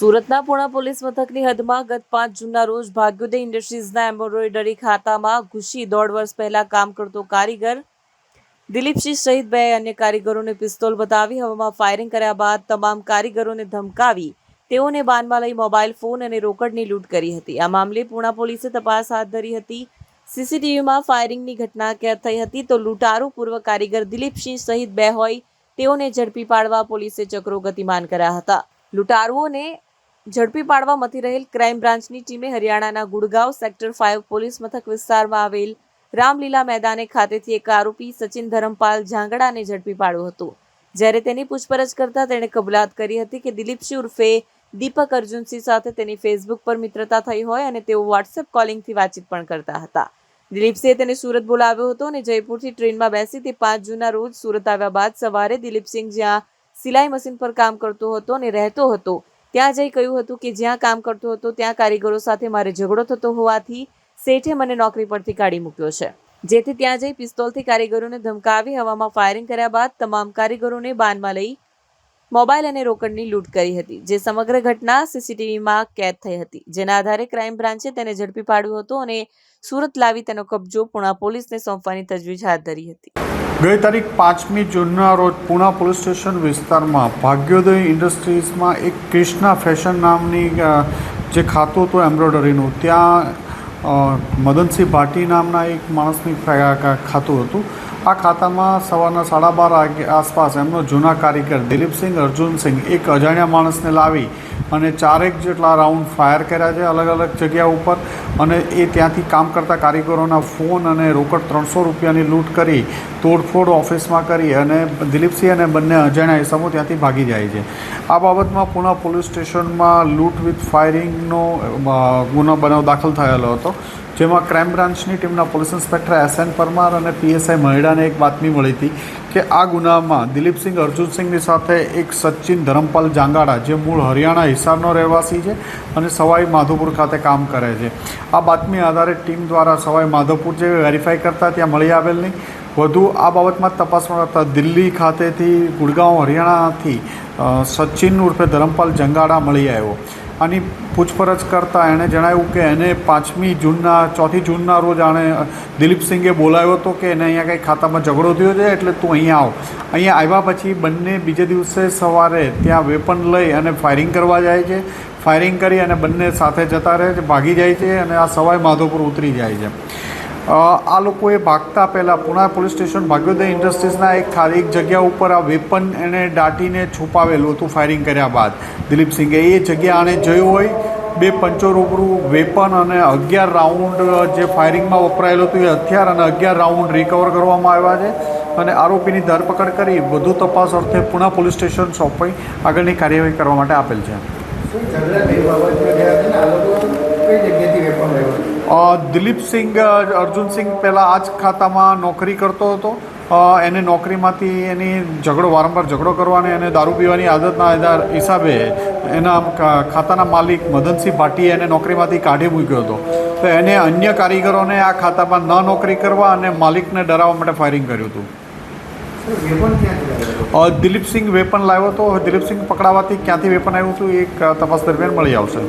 સુરતના પૂણા પોલીસ મથકની હદમાં ગત પાંચ જૂનના રોજ ભાગ્યોદય ઇન્ડસ્ટ્રીઝના એમ્બ્રોઇડરી ખાતામાં ઘૂસી દોઢ વર્ષ પહેલા કામ કરતો કારીગર દિલીપસિંહ સહિત બે અન્ય કારીગરોને પિસ્તોલ બતાવી હવામાં ફાયરિંગ કર્યા બાદ તમામ કારીગરોને ધમકાવી તેઓને બાનમાં લઈ મોબાઈલ ફોન અને રોકડની લૂંટ કરી હતી. આ મામલે પૂણા પોલીસે તપાસ હાથ ધરી હતી. સીસીટીવીમાં ફાયરિંગની ઘટના કેદ થઈ હતી તો લૂંટારો પૂર્વ કારીગર દિલીપસિંહ સહિત બે હોય તેઓને ઝડપી પાડવા પોલીસે ચક્રો ગતિમાન કર્યા હતા. લૂંટારુઓને ઝડપી પાડવા મથી રહેલ ક્રાઇમ બ્રાન્ચની ટીમે હરિયાણાના ગુડગાંવ સેક્ટર ફાઇવ પોલીસ મથક વિસ્તારમાં આવેલ રામલીલા મેદાને ખાતેથી એક આરોપી સચિન ધરમપાલ ઝાંગડાને ઝડપી પાડ્યો હતો. જ્યારે તેની પૂછપરછ કરતા તેણે કબૂલાત કરી હતી કે દિલીપસિંહ ઉર્ફે દીપક અર્જુનસિંહ સાથે તેની ફેસબુક પર મિત્રતા થઈ હોય અને તેઓ વોટ્સએપ કોલિંગથી વાતચીત પણ કરતા હતા. દિલીપસિંહે તેને સુરત બોલાવ્યો હતો અને જયપુરથી ટ્રેનમાં બેસી તે પાંચ જૂનના રોજ સુરત આવ્યા બાદ સવારે દિલીપસિંહ જ્યાં સિલાઈ મશીન પર કામ કરતો હતો અને રહેતો હતો ત્યાં જઈ કહ્યું હતું કે જ્યાં કામ કરતો હતો, ત્યાં કારીગરો સાથે મારે ઝઘડો થતો હોવાથી શેઠે મને નોકરી પરથી કાઢી મૂક્યો છે. જેથી ત્યાં જઈ પિસ્તોલથી કારીગરોને ધમકાવી હવામાં ફાયરિંગ કર્યા બાદ તમામ કારીગરોને બાનમાં લઈ મોબાઈલ અને રોકડની લૂંટ કરી હતી, જે સમગ્ર ઘટના સીસીટીવીમાં કેદ થઈ હતી. જેના આધારે ક્રાઇમ બ્રાન્ચે તેને ઝડપી પાડ્યો હતો અને સુરત લાવી તેનો કબજો પુણા પોલીસને સોંપવાની તજવીજ હાથ ધરી હતી. ગઈ તારીખ પાંચમી જૂનના રોજ પુણા પોલીસ સ્ટેશન વિસ્તારમાં ભાગ્યોદય ઇન્ડસ્ટ્રીઝમાં એક ક્રિષ્ના ફેશન નામની જે ખાતું હતું એમ્બ્રોઇડરીનું, ત્યાં મદનસિંહ ભાટી નામના એક માણસની ખાતું હતું. આ ખાતામાં સવારના સાડા બાર વાગ્યા આસપાસ એમનો જૂના કારીગર દિલીપસિંહ અર્જુનસિંહ એક અજાણ્યા માણસને લાવી અને ચારેક જેટલા રાઉન્ડ ફાયર કર્યા છે અલગ અલગ જગ્યા ઉપર અને એ ત્યાંથી કામ કરતા કારીગરોના ફોન અને રોકડ ત્રણસો રૂપિયાની લૂંટ કરી તોડફોડ ઓફિસમાં કરી અને દિલીપસિંહ અને બંને અજાણ્યા ઇસમો ત્યાંથી ભાગી જાય છે. આ બાબતમાં પુણા પોલીસ સ્ટેશનમાં લૂંટ વિથ ફાયરિંગનો ગુનો બનાવ દાખલ થયેલો હતો. જેમાં ક્રાઇમ બ્રાન્ચની ટીમના police inspector S N Parmar અને પીએસઆઈ મહિડાને એક બાતમી મળી હતી કે આ ગુનામાં દિલીપસિંહ, અર્જુનસિંહની સાથે એક સચિન ધરમપાલ જાંગાડા, જે મૂળ હરિયાણા હિસારનો રહેવાસી છે અને સવાઈ માધોપુર ખાતે કામ કરે છે. આ બાતમી આધારે ટીમ દ્વારા સવાઈ માધોપુર જે વેરીફાઈ કરતા ત્યાં મળી આવેલ નહીં. વધુ આ બાબતમાં તપાસમાં કરતા દિલ્હી ખાતેથી ગુડગાંવ, હરિયાણાથી સચિન ઉર્ફે ધરમપાલ જંગાડા મળી આવ્યો. આની પૂછપરછ કરતાં એણે જણાવ્યું કે એને પાંચમી જૂનના, ચોથી જૂનના રોજ આણે દિલીપસિંહે બોલાવ્યો હતો કે એને અહીંયા કંઈ ખાતામાં ઝઘડો થયો છે, એટલે તું અહીંયા આવ. અહીંયા આવ્યા પછી બંને બીજે દિવસે સવારે ત્યાં વેપન લઈ અને ફાયરિંગ કરવા જાય છે. ફાયરિંગ કરી અને બંને સાથે જતા રહે છે, ભાગી જાય છે અને આ સવાઈ માધોપુર ઉતરી જાય છે. આ લોકોએ ભાગતા પહેલાં પુના પોલીસ સ્ટેશન ભાગ્યોદય ઇન્ડસ્ટ્રીઝના એક ખાલી જગ્યા ઉપર આ વેપન એને દાટીને છુપાવેલું હતું ફાયરિંગ કર્યા બાદ. દિલીપસિંહે એ જગ્યા આણે જોયું હોય, બે પંચો રૂબરૂ વેપન અને અગિયાર રાઉન્ડ જે ફાયરિંગમાં વપરાયેલું હતું એ હથિયાર અને અગિયાર રાઉન્ડ રિકવર કરવામાં આવ્યા છે અને આરોપીની ધરપકડ કરી વધુ તપાસ અર્થે પુણા પોલીસ સ્ટેશન સોંપાઈ આગળની કાર્યવાહી કરવા માટે આપેલ છે. દિલીપસિંહ અર્જુન અર્જુનસિંહ પહેલાં આ જ ખાતામાં નોકરી કરતો હતો. એને નોકરીમાંથી એની ઝઘડો વારંવાર ઝઘડો કરવાની અને દારૂ પીવાની આદતના હિસાબે એના ખાતાના માલિક મદનસિંહ ભાટીએ એને નોકરીમાંથી કાઢી મૂક્યો હતો. તો એને અન્ય કારીગરોને આ ખાતામાં ન નોકરી કરવા અને માલિકને ડરાવવા માટે ફાયરિંગ કર્યું હતું. દિલીપસિંહ વેપન લાવ્યો હતો? દિલીપસિંહ પકડાવાથી ક્યાંથી વેપન આવ્યું હતું એ એક તપાસ દરમિયાન મળી આવશે.